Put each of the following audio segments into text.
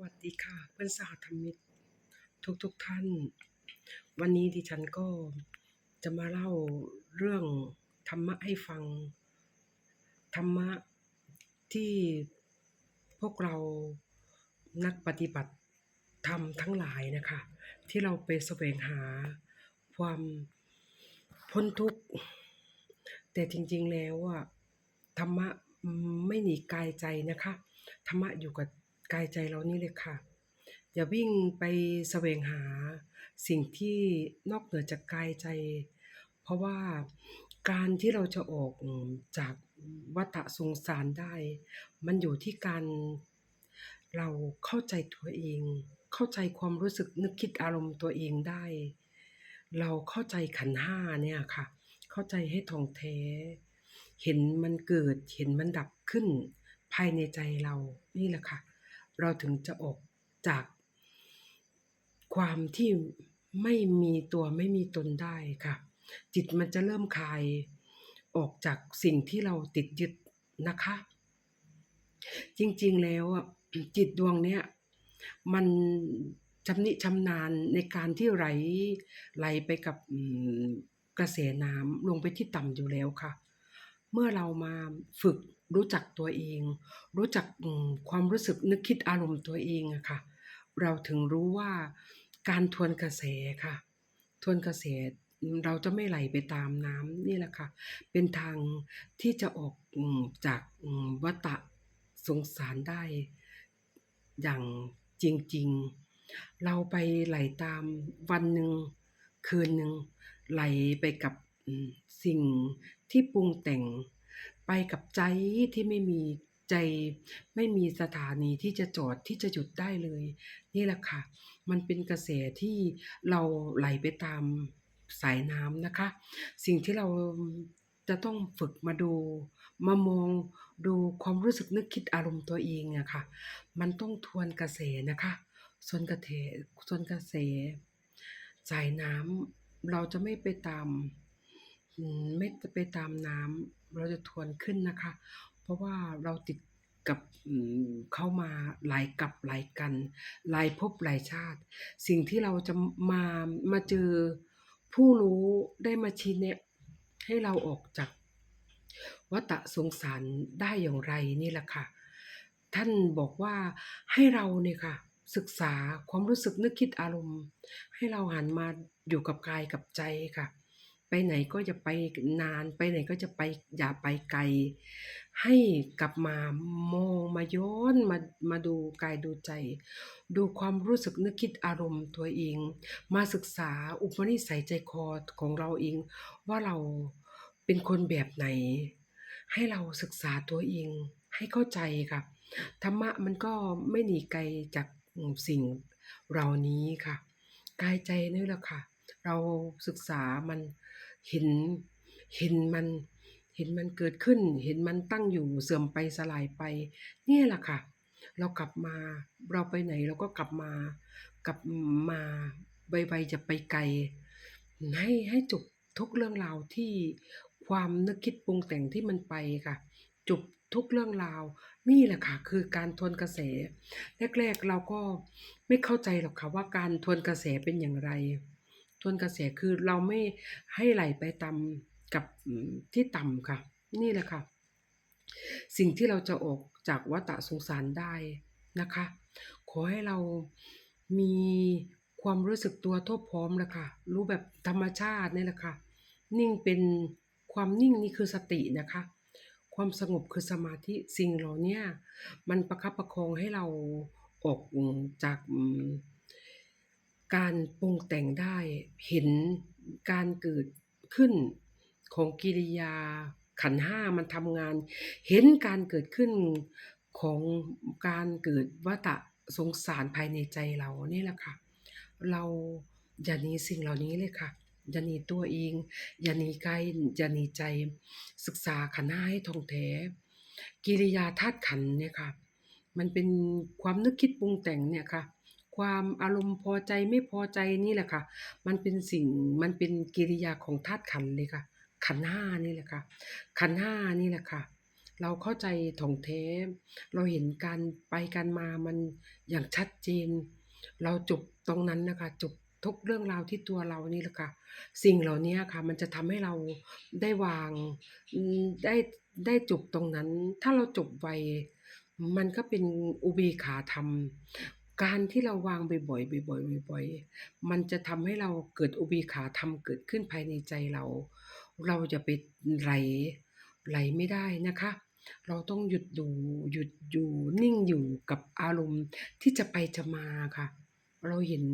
วัสดีค่ะเพื่อนสหธรรมิกทุกทุกๆท่าน วันนี้ดิฉันก็จะมาเล่าเรื่องธรรมะให้ฟัง ธรรมะที่พวกเรานักปฏิบัติธรรมทั้งหลายนะคะ ที่เราไปแสวงหาความพ้นทุกข์ แต่จริงๆแล้วอะธรรมะไม่หนีกายใจนะคะ ธรรมะอยู่กับ กายใจเรานี่เลยค่ะ อย่าวิ่งไปแสวงหาสิ่งที่นอกเหนือจากกายใจ เพราะว่าการที่เราจะออกจากวัฏสงสารได้ มันอยู่ที่การเราเข้าใจตัวเอง เข้าใจความรู้สึกนึกคิดอารมณ์ตัวเองได้ เราเข้าใจขันห้าเนี่ยค่ะ เข้าใจให้ท่องแท้ เห็นมันเกิด เห็นมันดับขึ้น ภายในใจเรานี่แหละค่ะ เราถึงจะออกจากความที่ไม่มีตัวไม่มีตนได้ค่ะ จิตมันจะเริ่มคลายออกจากสิ่งที่เราติดยึดนะคะ จริงๆแล้วจิตดวงเนี้ยมันชำนิชำนาญในการที่ไหลไหลไปกับกระแสน้ำลงไปที่ต่ำอยู่แล้วค่ะ เมื่อเรามาฝึกรู้จักตัวเอง รู้จักความรู้สึกนึกคิดอารมณ์ตัวเองอะค่ะ เราถึงรู้ว่าการทวนกระแสค่ะ ทวนกระแสเราจะไม่ไหลไปตามน้ำนี่แหละค่ะ เป็นทางที่จะออกจากวัฏสงสารได้อย่างจริง ๆ เราไปไหลตามวันหนึ่งคืนหนึ่งไหลไปกับสิ่งที่ปรุงแต่งไปกับใจที่ไม่มีใจไม่มีสถานีที่จะจอดที่จะหยุดได้เลย นี่แหละค่ะ มันเป็นกระแสที่เราไหลไปตามสายน้ำนะคะ สิ่งที่เราจะต้องฝึกมาดู มามองดูความรู้สึกนึกคิดอารมณ์ตัวเองอะค่ะ มันต้องทวนกระแสนะคะส่วนกระเทส่วนกระแสสายน้ำเราจะไม่ไปตาม อืมไม่ไปตามน้ำเราจะทวนขึ้นนะคะ เพราะว่าเราติดกับเข้ามาหลายกับหลายกันหลายภพหลายชาติ สิ่งที่เราจะมามาเจอผู้รู้ได้มาชี้แนะให้เราออกจากวัฏสงสารได้อย่างไรนี่แหละค่ะ ท่านบอกว่าให้เราเนี่ยค่ะ ศึกษาความรู้สึกนึกคิดอารมณ์ ให้เราหันมาอยู่กับกายกับใจค่ะ ไปไหนก็จะไปนาน ไปไหนก็จะไปอย่าไปไกล ให้กลับมามองมาย้อนมามาดูกายดูใจ ดูความรู้สึกนึกคิดอารมณ์ตัวเอง มาศึกษาอุปนิสัยใจคอของเราเอง ว่าเราเป็นคนแบบไหน ให้เราศึกษาตัวเอง ให้เข้าใจค่ะธรรมะมันก็ไม่หนีไกลจากสิ่งเหล่านี้ค่ะ กายใจนี่แหละค่ะ เราศึกษามัน เห็นเห็นมันเห็นมันเกิดขึ้น เห็นมันตั้งอยู่เสื่อมไปสลายไป เนี่ยแหละค่ะ เรากลับมาเราไปไหนเราก็กลับมากลับมาไวๆจะไปไกล ให้ให้จบทุกเรื่องราวที่ความนึกคิดปรุงแต่งที่มันไปค่ะ จบทุกเรื่องราว นี่แหละค่ะ คือการทวนกระแส แรกๆเราก็ไม่เข้าใจหรอกค่ะว่าการทวนกระแสเป็นอย่างไร ทวนกระแสคือเราไม่ให้ไหลไปตามกับที่ต่ำค่ะ นี่แหละค่ะ สิ่งที่เราจะออกจากวัฏสงสารได้นะคะ ขอให้เรามีความรู้สึกตัวทั่วพร้อมแหละค่ะ รู้แบบธรรมชาตินี่แหละค่ะ นิ่งเป็นความนิ่งนี่คือสตินะคะ ความสงบคือสมาธิสิ่งเหล่านี้มันประคับประคองให้เราออกจากอ การปรุงแต่งได้ เห็นการเกิดขึ้นของกิริยาขันห้ามันทำงาน เห็นการเกิดขึ้นของการเกิดวัฏสงสารภายในใจเรานี่แหละค่ะ เราอย่าหนีสิ่งเหล่านี้เลยค่ะอย่าหนีตัวเองอย่าหนีกายอย่าหนีใจ ศึกษาขันห้าให้ท่องแท้กิริยาธาตุขันเนี่ยค่ะ มันเป็นความนึกคิดปรุงแต่งเนี่ยค่ะ ความอารมณ์พอใจไม่พอใจนี่แหละค่ะ มันเป็นสิ่งมันเป็นกิริยาของธาตุขันเลยค่ะ ขันห้านี่แหละค่ะ ขันห้านี่แหละค่ะ เราเข้าใจถ่องแท้ เราเห็นการไปการมามันอย่างชัดเจน เราจบตรงนั้นนะคะจบทุกเรื่องราวที่ตัวเรานี่แหละค่ะ สิ่งเหล่านี้ค่ะ มันจะทำให้เราได้วางได้ได้จบตรงนั้น ถ้าเราจบไวมันก็เป็นอุเบกขาธรรม การที่เราวางบ่อยๆ บ่อยๆ บ่อยๆ มันจะทำให้เราเกิดอุเบกขาธรรมเกิดขึ้นภายในใจเรา เราอย่าไปไหลไหลไม่ได้นะคะ เราต้องหยุดอยู่หยุดอยู่นิ่งอยู่กับอารมณ์ที่จะไปจะมาค่ะ เราเห็น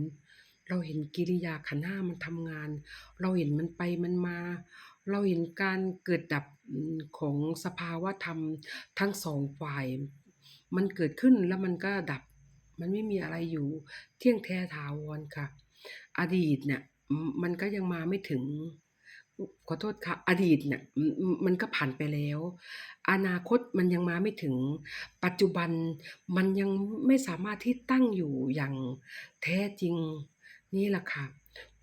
เราเห็นกิริยาขันธ์5มันทำงาน เราเห็นมันไปมันมา เราเห็นการเกิดดับของสภาวะธรรมทั้ง2ฝ่าย มันเกิดขึ้นแล้วมันก็ดับ มันไม่มีอะไรอยู่เที่ยงแท้ถาวรค่ะ อดีตเนี่ยมันก็ยังมาไม่ถึงขอโทษค่ะ อดีตเนี่ยมันก็ผ่านไปแล้ว อนาคตมันยังมาไม่ถึง ปัจจุบันมันยังไม่สามารถที่ตั้งอยู่อย่างแท้จริงนี่แหละค่ะ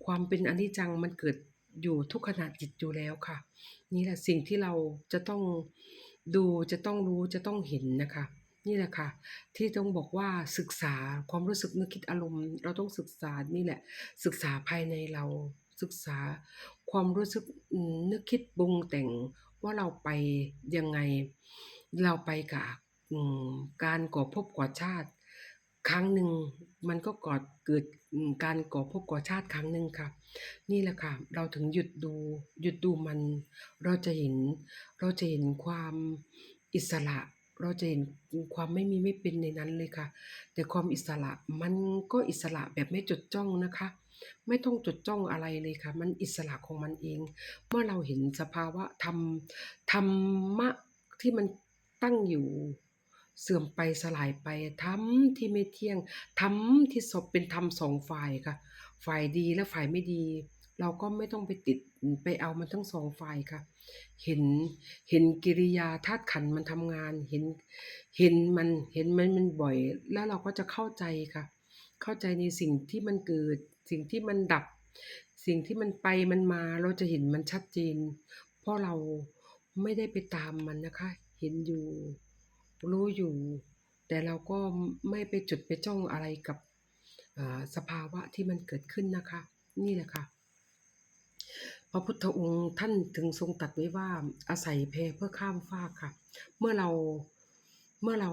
ความเป็นอนิจจังมันเกิดอยู่ทุกขณะจิตอยู่แล้วค่ะ นี่แหละสิ่งที่เราจะต้องดูจะต้องรู้จะต้องเห็นนะคะ นี่แหละค่ะ ที่ต้องบอกว่าศึกษาความรู้สึกนึกคิดอารมณ์ เราต้องศึกษานี่แหละ ศึกษาภายในเราศึกษาความรู้สึกนึกคิดปรุงแต่งว่าเราไปยังไงเราไปกับการก่อภพก่อชาติ ครั้งหนึ่งมันก็ก่อเกิดการก่อภพก่อชาติครั้งหนึ่งค่ะ นี่แหละค่ะ เราถึงหยุดดูหยุดดูมัน เราจะเห็นเราจะเห็นความอิสระ เราจะเห็นความไม่มีไม่เป็นในนั้นเลยค่ะ แต่ความอิสระมันก็อิสระแบบไม่จดจ้องนะคะ ไม่ต้องจดจ้องอะไรเลยค่ะ มันอิสระของมันเอง เมื่อเราเห็นสภาวะธรรมธรรมะที่มันตั้งอยู่เสื่อมไปสลายไปธรรมที่ไม่เที่ยงธรรมที่สเป็นธรรม2ฝ่ายค่ะ ฝ่ายดีและฝ่ายไม่ดี เราก็ไม่ต้องไปติดไปเอามันทั้ง2ฝ่ายค่ะ เห็นเห็นกิริยาธาตุขันมันทำงาน เห็นเห็นมันเห็นมันมันบ่อย แล้วเราก็จะเข้าใจค่ะ เข้าใจในสิ่งที่มันเกิด สิ่งที่มันดับ สิ่งที่มันไปมันมาเราจะเห็นมันชัดเจน เพราะเราไม่ได้ไปตามมันนะคะ เห็นอยู่ รู้อยู่ แต่เราก็ไม่ไปจุดไปจ้องอะไรกับอ่าสภาวะที่มันเกิดขึ้นนะคะ นี่แหละค่ะ พระพุทธองค์ท่านถึงทรงตัดไว้ว่าอาศัยแพเพื่อข้ามฟากค่ะ เมื่อเราเมื่อเรา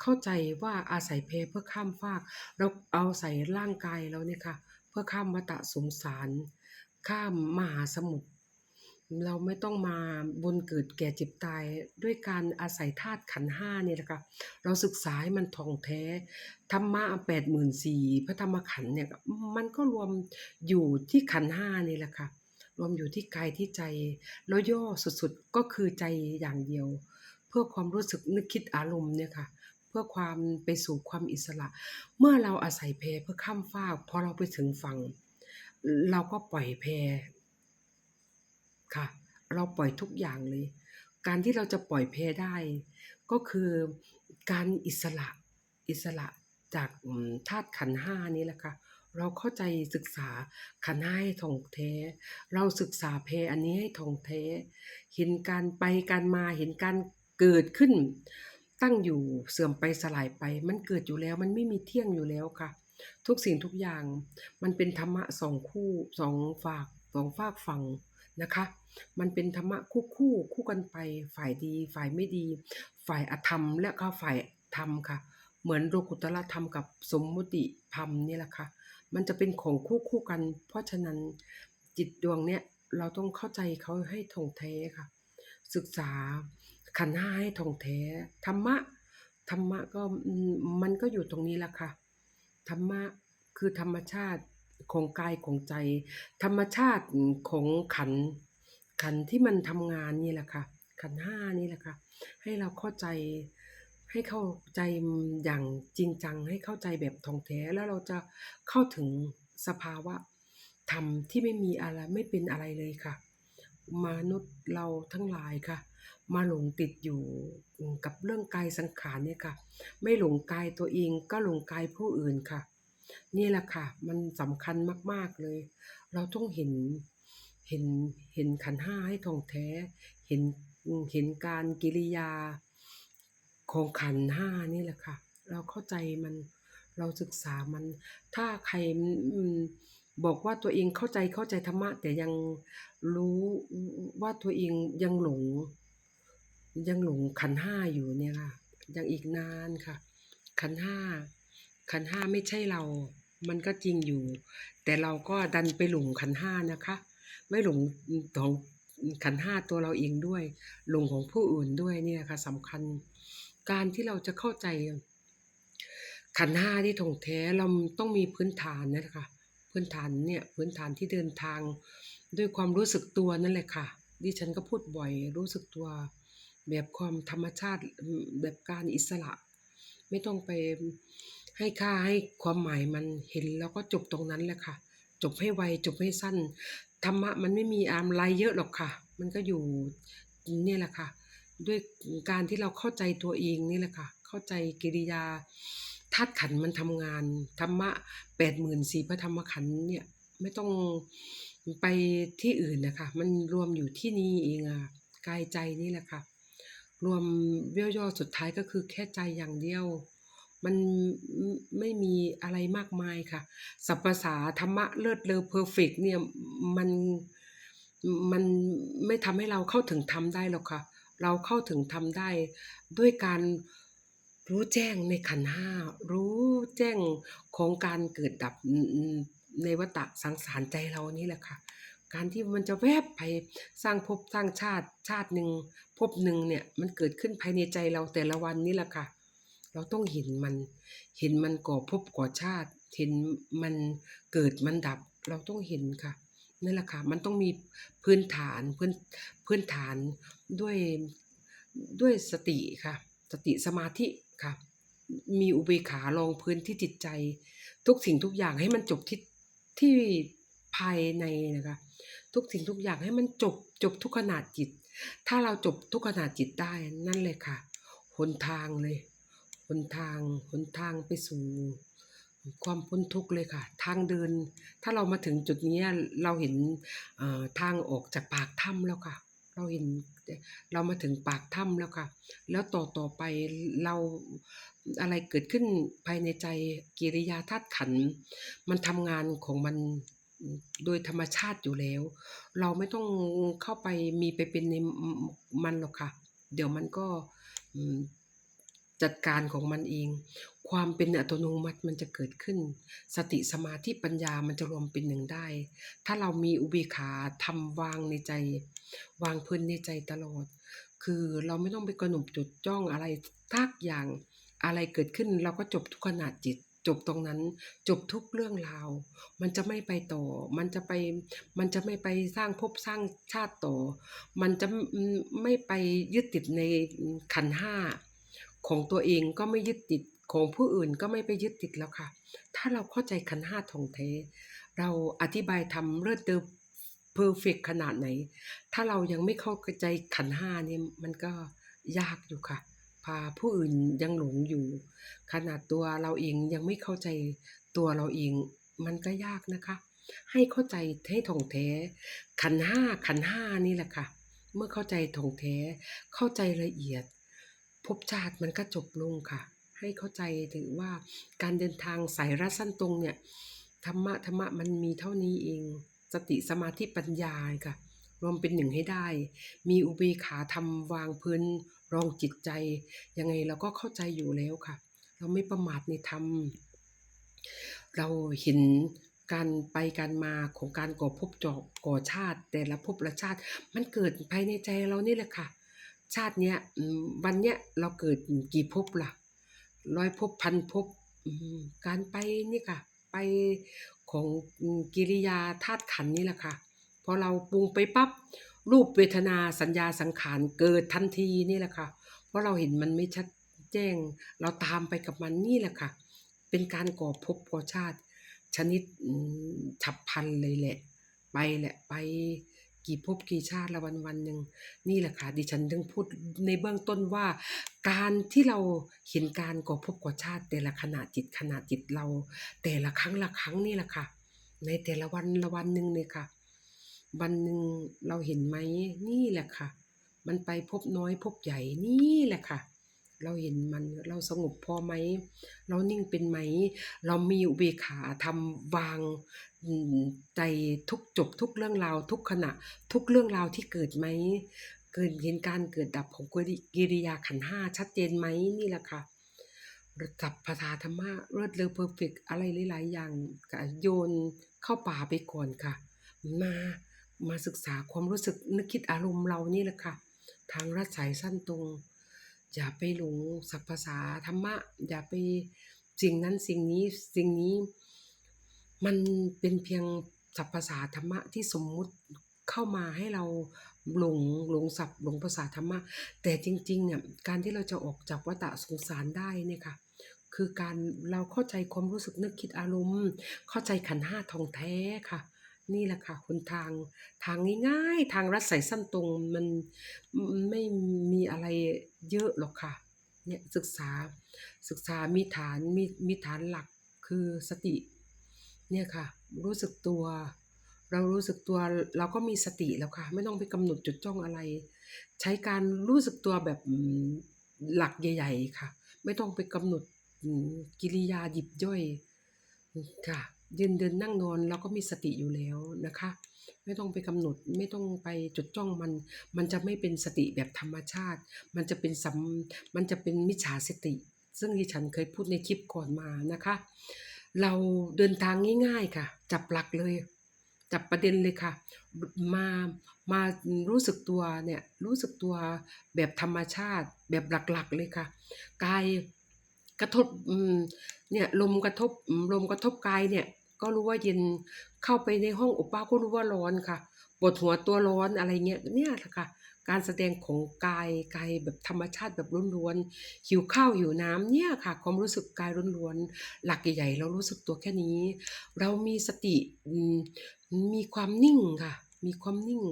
เข้าใจว่าอาศัยเพเพื่อข้ามฟากเราเอาใส่ร่างกายเราเนี่ยค่ะ เพื่อข้ามวัฏสงสาร ข้ามมหาสมุทร เราไม่ต้องมาวนเกิดแก่เจ็บตาย ด้วยการอาศัยธาตุขันธ์5เนี่ยแหละค่ะเราศึกษาให้มันถ่องแท้ธรรมะ84,000พระธรรมขันเนี่ยมันก็รวมอยู่ที่ขันธ์5นี่แหละค่ะรวมอยู่ที่กายที่ใจ แล้วย่อสุดๆก็คือใจอย่างเดียว เพื่อความรู้สึกนึกคิดอารมณ์เนี่ยค่ะเพื่อความไปสู่ความอิสระ เมื่อเราอาศัยแพเพื่อข้ามฟากพอเราไปถึงฝั่ง เราก็ปล่อยแพ ค่ะ เราปล่อยทุกอย่างเลย การที่เราจะปล่อยแพได้ ก็คือการอิสระอิสระจากธาตุขันธ์5นี่แหละค่ะเราเข้าใจศึกษาขันธ์5ให้ถ่องแท้เราศึกษาแพอันนี้ให้ถ่องแท้เห็นการไปการมาเห็นการเกิดขึ้น ตั้งอยู่เสื่อมไปสลายไป มันเกิดอยู่แล้วมันไม่มีเที่ยงอยู่แล้วค่ะ ทุกสิ่งทุกอย่างมันเป็นธรรมะ2คู่2ฝาก2ฝากฝั่ง นะคะ มันเป็นธรรมะคู่ๆคู่กันไป ฝ่ายดีฝ่ายไม่ดี ฝ่ายอธรรม และก็ฝ่ายธรรมค่ะ เหมือนโลกุตตรธรรมกับสมมุติธรรมนี่แหละค่ะ มันจะเป็นของคู่ๆกัน เพราะฉะนั้นจิตดวงเนี้ยเราต้องเข้าใจเขาให้ถ่องแท้ค่ะ ศึกษาขันธ์5ให้ถ่องแท้ธรรมะธรรมะก็มมันก็อยู่ตรงนี้แหละค่ะธรรมะคือธรรมชาติ ของกายของใจ ธรรมชาติของขัน ขันที่มันทำงานนี่แหละค่ะ ขันธ์5นี่แหละค่ะ ให้เราเข้าใจให้เข้าใจอย่างจริงจัง ให้เข้าใจแบบถ่องแท้แล้วเราจะเข้าถึงสภาวะธรรมที่ไม่มีอะไรไม่เป็นอะไรเลยค่ะ มนุษย์เราทั้งหลายค่ะ มาหลงติดอยู่กับเรื่องกายสังขารเนี่ยค่ะ ไม่หลงกายตัวเองก็หลงกายผู้อื่นค่ะ นี่แหละค่ะ มันสำคัญมาก ๆเลย เราต้องเห็นเห็นเห็นขันธ์5ให้ถ่องแท้ เห็นเห็นการกิริยาของขันห้านี่แหละค่ะ เราเข้าใจมันเราศึกษามัน ถ้าใครบอกว่าตัวเองเข้าใจเข้าใจธรรมะ แต่ยังรู้ว่าตัวเองยังหลง ยังหลงขันห้าอยู่เนี่ยค่ะ ยังอีกนานค่ะ ขันห้า ขันห้าไม่ใช่เรา มันก็จริงอยู่ แต่เราก็ดันไปหลงขันห้านะคะ ไม่หลงของขันห้าตัวเราเองด้วย หลงของผู้อื่นด้วยเนี่ยค่ะสำคัญ การที่เราจะเข้าใจ ขันห้าที่ถ่องแท้เราต้องมีพื้นฐานนะคะพื้นฐานเนี่ยพื้นฐานที่เดินทาง ด้วยความรู้สึกตัวนั่นแหละค่ะ ดิฉันก็พูดบ่อยรู้สึกตัว แบบความธรรมชาติแบบการอิสระ ไม่ต้องไป ให้ค่าให้ความหมายมันเห็นแล้วก็จบตรงนั้นแหละค่ะ จบให้ไวจบให้สั้นธรรมะมันไม่มีอะไรเยอะหรอกค่ะ มันก็อยู่เนี่ยแหละค่ะ ด้วยการที่เราเข้าใจตัวเองนี่แหละค่ะ เข้าใจกิริยาธาตุขันมันทำงานธรรมะแปดหมื่นสี่พระธรรมขันเนี่ยไม่ต้องไปที่อื่นนะคะ มันรวมอยู่ที่นี่เองอะกายใจนี่แหละค่ะ รวมเย่อสุดท้ายก็คือแค่ใจอย่างเดียว มันไม่มีอะไรมากมายค่ะสรรพภาษาธรรมะเลิศเลอเพอร์เฟกเนี่ยมันมันไม่ทำให้เราเข้าถึงธรรมได้หรอกค่ะ เราเข้าถึงธรรมได้ ด้วยการรู้แจ้งในขันธ์ห้ารู้แจ้งของการเกิดดับในวัฏสังสารใจเรานี่แหละค่ะ การที่มันจะแวบไปสร้างภพสร้างชาติชาติหนึ่งภพหนึ่งเนี่ยมันเกิดขึ้นภายในใจเราแต่ละวันนี่แหละค่ะ เราต้องเห็นมัน เห็นมันก่อภพก่อชาติ เห็นมันเกิดมันดับ เราต้องเห็นค่ะนั่นแหละค่ะ มันต้องมีพื้นฐานพื้นพื้นฐานด้วยด้วยสติค่ะ สติสมาธิค่ะ มีอุเบกขารองพื้นที่จิตใจ ทุกสิ่งทุกอย่างให้มันจบที่ที่ภายในนะคะ ทุกสิ่งทุกอย่างให้มันจบจบทุกขนาดจิต ถ้าเราจบทุกขนาดจิตได้นั่นเลยค่ะหนทางเลย นทางหนทางไปสู่ความพ้นทุกข์เลยค่ะ ทางเดิน ถ้าเรามาถึงจุดนี้เราเห็นทางออกจากปากถ้ำแล้วค่ะ เราเห็นเรามาถึงปากถ้ำแล้วค่ะ แล้วต่อต่อไปเราอะไรเกิดขึ้นภายในใจกิริยาธาตุขัน มันทำงานของมันโดยธรรมชาติอยู่แล้ว เราไม่ต้องเข้าไปมีไปเป็นในมันหรอกค่ะ เดี๋ยวมันก็ จัดการของมันเอง ความเป็นอัตโนมัติมันจะเกิดขึ้น สติสมาธิปัญญามันจะรวมเป็นหนึ่งได้ ถ้าเรามีอุเบกขาทำวางในใจ วางพื้นในใจตลอด คือเราไม่ต้องไปกระหน่ำจดจ้องอะไรทักอย่างอะไรเกิดขึ้นเราก็จบทุกขนาดจิตจบตรงนั้นจบทุกเรื่องราว มันจะไม่ไปต่อ มันจะไปมันจะไม่ไปสร้างภพสร้างชาติต่อ มันจะไม่ไปยึดติดในขันห้า ของตัวเองก็ไม่ยึดติดของผู้อื่นก็ไม่ไปยึดติดแล้วค่ะ ถ้าเราเข้าใจขันห้าถ่องแท้ เราอธิบายธรรมเลิศเลอเพอร์เฟกขนาดไหน ถ้าเรายังไม่เข้าใจขันห้าเนี่ยมันก็ยากอยู่ค่ะ พาผู้อื่นยังหลงอยู่ ขนาดตัวเราเองยังไม่เข้าใจตัวเราเอง มันก็ยากนะคะ ให้เข้าใจให้ถ่องแท้ ขันห้าขันห้านี่แหละค่ะ เมื่อเข้าใจถ่องแท้ เข้าใจละเอียด ภพชาติมันก็จบลงค่ะ ให้เข้าใจถึงว่าการเดินทางสายรัดสั้นตรงเนี่ยธรรมะธรรมะมันมีเท่านี้เอง สติสมาธิปัญญาค่ะ รวมเป็นหนึ่งให้ได้ มีอุเบกขาทำวางพื้นรองจิตใจ ยังไงเราก็เข้าใจอยู่แล้วค่ะ เราไม่ประมาทในธรรม เราเห็นการไปการมาของการก่อภพจอกก่อชาติ แต่ละภพละชาติ มันเกิดภายในใจเรานี่แหละค่ะ ชาติเนี้ยวันเนี้ยเราเกิดกี่ภพล่ะร้อยภพพันภพการไปนี่ค่ะ ไปของกิริยาธาตุขันนี่แหละค่ะพอเราปรุงไปปั๊บรูปเวทนาสัญญาสังขารเกิดทันทีนี่แหละค่ะ เพราะเราเห็นมันไม่ชัดแจ้ง เราตามไปกับมันนี่แหละค่ะ เป็นการก่อภพก่อชาติ ชนิดฉับพลันเลยแหละ ไปแหละไป กี่ภพกี่ชาติละวันวันหนึ่งนี่แหละค่ะดิฉันถึงพูดในเบื้องต้นว่า การที่เราเห็นการก่อภพก่อชาติ แต่ละขณะจิตขณะจิตเรา แต่ละครั้งละครั้งนี่แหละค่ะ ในแต่ละวันละวันหนึ่งเนี่ยค่ะ วันหนึ่งเราเห็นไหมนี่แหละค่ะ มันไปพบน้อยพบใหญ่นี่แหละค่ะ เราเห็นมัน เราสงบพอไหม เรานิ่งเป็นไหม เรามีอุเบกขาทำวางใจทุกจบทุกเรื่องราว ทุกขณะ ทุกเรื่องราวที่เกิดไหม เกิดเห็นการเกิดดับของกิริกิริยาขันห้าชัดเจนไหมนี่แหละค่ะจับภาษาธรรมะเลิศเลอเพอร์เฟกอะไรหลายๆอย่างก็โยนเข้าป่าไปก่อนค่ะ มามาศึกษาความรู้สึกนึกคิดอารมณ์เรานี่แหละค่ะ ทางรัดสายสั้นตรง อย่าไปหลงศัพท์ภาษาธรรมะ อย่าไปสิ่งนั้นสิ่งนี้สิ่งนี้มันเป็นเพียงศัพท์ภาษาธรรมะที่สมมุติเข้ามาให้เราหลงหลงศัพท์หลงภาษาธรรมะ แต่จริงๆเนี่ยการที่เราจะออกจากวัฏสงสารได้เนี่ยค่ะคือการเราเข้าใจความรู้สึกนึกคิดอารมณ์ เข้าใจขันห้าทองแท้ค่ะ นี่แหละค่ะหนทางทางง่ายๆ ทางรัดสายสั้นตรงมันไม่มีอะไรเยอะหรอกค่ะเนี่ยศึกษาศึกษามีฐานมีมีฐานหลักคือสติเนี่ยค่ะ รู้สึกตัว เรารู้สึกตัวเราก็มีสติแล้วค่ะ ไม่ต้องไปกำหนดจุดจ้องอะไร ใช้การรู้สึกตัวแบบหลักใหญ่ ๆ ค่ะ ไม่ต้องไปกำหนดกิริยาหยิบย่อยค่ะ ยืนเดินนั่งนอนเราก็มีสติอยู่แล้วนะคะ ไม่ต้องไปกำหนดไม่ต้องไปจดจ้องมัน มันจะไม่เป็นสติแบบธรรมชาติ มันจะเป็นสัมมันจะเป็นมิจฉาสติ ซึ่งดิฉันเคยพูดในคลิปก่อนมานะคะ เราเดินทางง่ายๆค่ะ จับหลักเลย จับประเด็นเลยค่ะ มามารู้สึกตัวเนี่ยรู้สึกตัวแบบธรรมชาติ แบบหลักๆเลยค่ะกายกระทบเนี่ยลมกระทบลมกระทบกายเนี่ย ก็รู้ว่าเย็นเข้าไปในห้องอบอ้าก็รู้ว่าร้อนค่ะปวดหัวตัวร้อนอะไรเงี้ยเนี่ยค่ะ การแสดงของกายกายแบบธรรมชาติแบบล้วนๆหิวข้าวหิวน้ำเนี่ยค่ะความรู้สึกกายล้วนๆหลักใหญ่ๆเรารู้สึกตัวแค่นี้ เรามีสติมีความนิ่งค่ะ มีความนิ่ง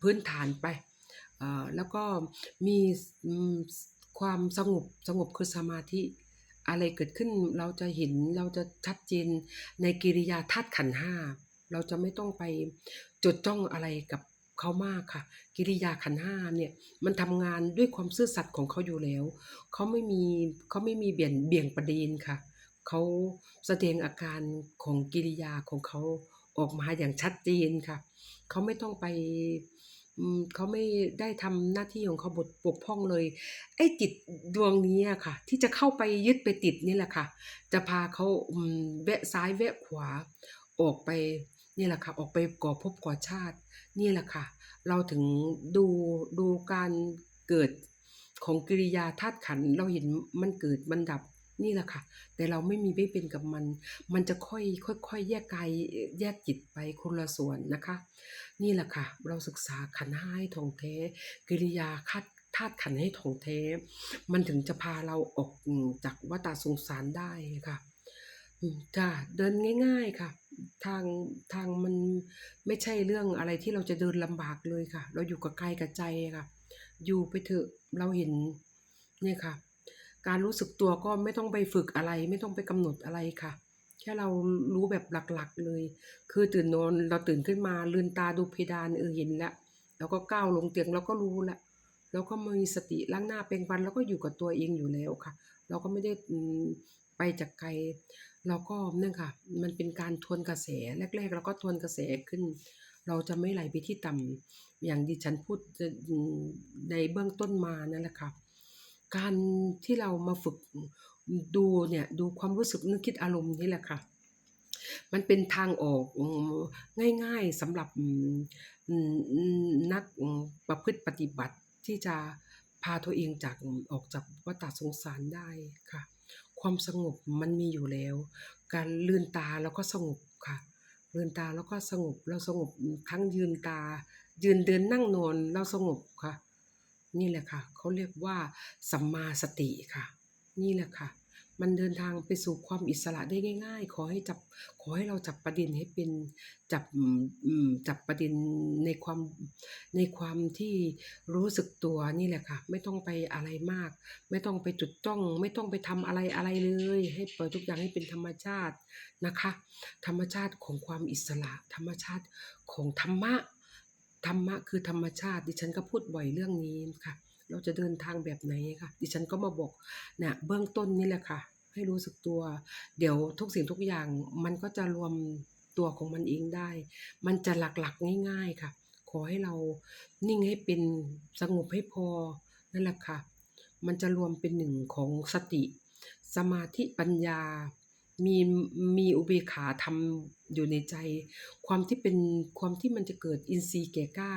พื้นฐานไปแล้วก็มีความสงบสงบคือสมาธิ อะไรเกิดขึ้นเราจะเห็นเราจะชัดเจนในกิริยาธาตุขันห้าเราจะไม่ต้องไปจดจ้องอะไรกับเขามากค่ะ กิริยาขันห้าเนี่ยมันทำงานด้วยความซื่อสัตย์ของเขาอยู่แล้ว เขาไม่มีเขาไม่มีเบี่ยงเบี่ยงประเด็นค่ะ เขาแสดงอาการของกิริยาของเขาออกมาอย่างชัดเจนค่ะ เขาไม่ต้องไป เขาไม่ได้ทำหน้าที่ของเขาบทปกพร่องเลย ไอ้จิตดวงนี้ค่ะ ที่จะเข้าไปยึดไปติดนี่แหละค่ะ จะพาเขาแวะซ้ายแวะขวาออกไปนี่แหละค่ะ ออกไปก่อภพก่อชาติ นี่แหละค่ะ เราถึงดูดูการเกิดของกิริยาธาตุขันเราเห็นมันเกิดมันดับ นี่แหละค่ะ แต่เราไม่มีไม่เป็นกับมัน มันจะค่อยค่อยๆแยกกายแยกจิตไปคนละส่วนนะคะ นี่แหละค่ะ เราศึกษาขันห้าให้ถ่องแท้กิริยาคัดธาตุขันให้ถ่องแท้มันถึงจะพาเราออกจากวัฏสงสารได้ค่ะจ้ะเดินง่าย ๆค่ะ ทางทางมันไม่ใช่เรื่องอะไรที่เราจะเดินลำบากเลยค่ะ เราอยู่กับกายกับใจค่ะ อยู่ไปเถอะเราเห็นเนี่ยค่ะ การรู้สึกตัวก็ไม่ต้องไปฝึกอะไร ไม่ต้องไปกำหนดอะไรค่ะ แค่เรารู้แบบหลักๆเลย คือตื่นนอนเราตื่นขึ้นมาลืมตาดูเพดานเออเห็นแล้วแล้วก็ก้าวลงเตียงเราก็รู้ล้วแล้วก็มีสติล้างหน้าแปรงฟันแล้วก็อยู่กับตัวเองอยู่แล้วค่ะ เราก็ไม่ได้ไปจากไกลเราก็เนั่นค่ะ มันเป็นการทวนกระแสแรก ๆ เราก็ทวนกระแสขึ้น เราจะไม่ไหลไปที่ต่ำอย่างดิฉันพูดในเบื้องต้นมานั่นแหละค่ะ การที่เรามาฝึกดูเนี่ยดูความรู้สึกนึกคิดอารมณ์นี่แหละค่ะ มันเป็นทางออกง่ายๆสำหรับนักประพฤติปฏิบัติที่จะพาตัวเองจากออกจากวัฏสงสารได้ค่ะ ความสงบมันมีอยู่แล้ว การลืมตาแล้วก็สงบค่ะลืมตาแล้วก็สงบเราสงบทั้งยืนตา ยืนเดินนั่งนอนเราสงบค่ะ นี่แหละค่ะเขาเรียกว่าสัมมาสติค่ะ นี่แหละค่ะ มันเดินทางไปสู่ความอิสระได้ง่าย ๆ ขอให้จับขอให้เราจับประเด็นให้เป็นจับจับประเด็นในความในความที่รู้สึกตัวนี่แหละค่ะ ไม่ต้องไปอะไรมาก ไม่ต้องไปจุดจ้อง ไม่ต้องไปทำอะไรอะไรเลย ให้ปล่อยทุกอย่างให้เป็นธรรมชาตินะคะ ธรรมชาติของความอิสระ ธรรมชาติของธรรมะ ธรรมะคือธรรมชาติ ดิฉันก็พูดบ่อยเรื่องนี้ค่ะ เราจะเดินทางแบบไหนค่ะ ดิฉันก็มาบอกเนี่ยเบื้องต้นนี่แหละค่ะ ให้รู้สึกตัว เดี๋ยวทุกสิ่งทุกอย่างมันก็จะรวมตัวของมันเองได้ มันจะหลักๆง่าย ๆค่ะ ขอให้เรานิ่งให้เป็นสงบให้พอนั่นแหละค่ะ มันจะรวมเป็นหนึ่งของสติ สมาธิปัญญา มีมีอุเบกขาธรรมอยู่ในใจ ความที่เป็นความที่มันจะเกิดอินทรีย์แก่กล้า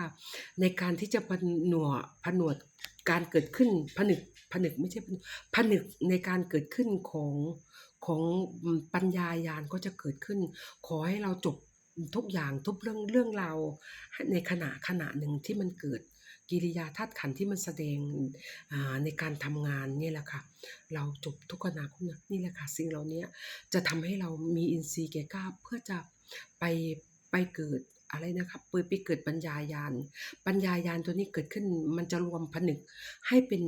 ในการที่จะผนวกผนวดการเกิดขึ้นผนึกผนึกไม่ใช่ผนึกในการเกิดขึ้นของของปัญญาญาณก็จะเกิดขึ้น ขอให้เราจบทุกอย่างทุกเรื่องเรื่องราวในขณะขณะหนึ่งที่มันเกิด กิริยาธาตุขันที่มันแสดงในการทำงานนี่แหละค่ะ เราจบทุกขณะคุณนะนี่แหละค่ะ สิ่งเหล่านี้จะทำให้เรามีอินทรีย์แก่กล้าเพื่อจะไปไปเกิดอะไรนะครับปิดไปเกิดปัญญายาน ปัญญายานตัวนี้เกิดขึ้น มันจะรวมผนึกให้เป็น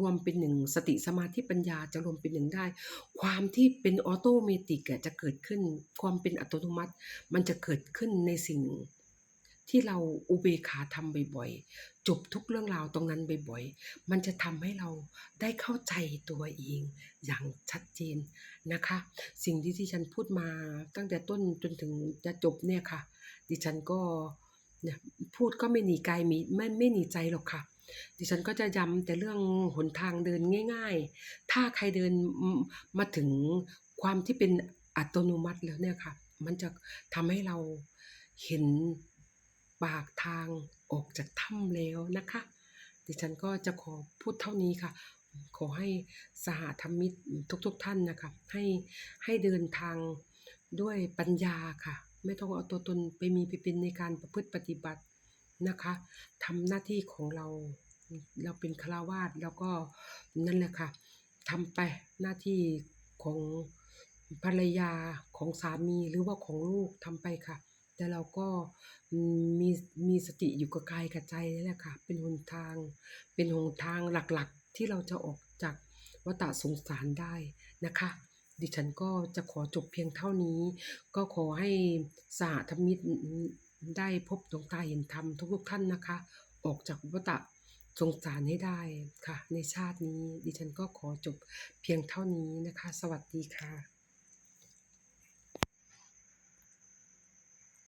รวมเป็นหนึ่งสติสมาธิปัญญาจะรวมเป็นหนึ่งได้ ความที่เป็นออโตเมติกจะเกิดขึ้น ความเป็นอัตโนมัติ มันจะเกิดขึ้นในสิ่ง ที่เราอุเบกขาทำบ่อยๆ จบทุกเรื่องราวตรงนั้นบ่อยๆ มันจะทำให้เราได้เข้าใจตัวเองอย่างชัดเจนนะคะ สิ่งที่ที่ฉันพูดมาตั้งแต่ต้นจนถึงจะจบเนี่ยค่ะ ดิฉันก็พูดก็ไม่หนีกายมีไม่ไม่หนีใจหรอกค่ะ ดิฉันก็จะย้ำแต่เรื่องหนทางเดินง่าย ๆ ถ้าใครเดินมาถึงความที่เป็นอัตโนมัติแล้วเนี่ยค่ะ มันจะทำให้เราเห็น ปากทางออกจากถ้ำแล้วนะคะ ดิฉันก็จะขอพูดเท่านี้ค่ะ ขอให้สหธรรมิกทุกๆทท่านนะคะให้ให้เดินทางด้วยปัญญาค่ะ ไม่ต้องเอาตัวตนไปมีไปเป็นในการประพฤติปฏิบัตินะคะทำหน้าที่ของเราเราเป็นฆราวาสแล้วก็นั่นแหละค่ะทำไปหน้าที่ของภรรยาของสามีหรือว่าของลูกทำไปค่ะ แต่เราก็มีมีสติอยู่กับกายกับใจนี่แหละค่ะ เป็นหนทาง เป็นหนทางหลักๆ ที่เราจะออกจากวัฏสงสารได้นะคะ ดิฉันก็จะขอจบเพียงเท่านี้ ก็ขอให้สหธรรมิกได้พบดวงตาเห็นธรรมทุกๆท่านนะคะ ออกจากวัฏสงสารให้ได้ค่ะ ในชาตินี้ ดิฉันก็ขอจบเพียงเท่านี้นะคะ สวัสดีค่ะ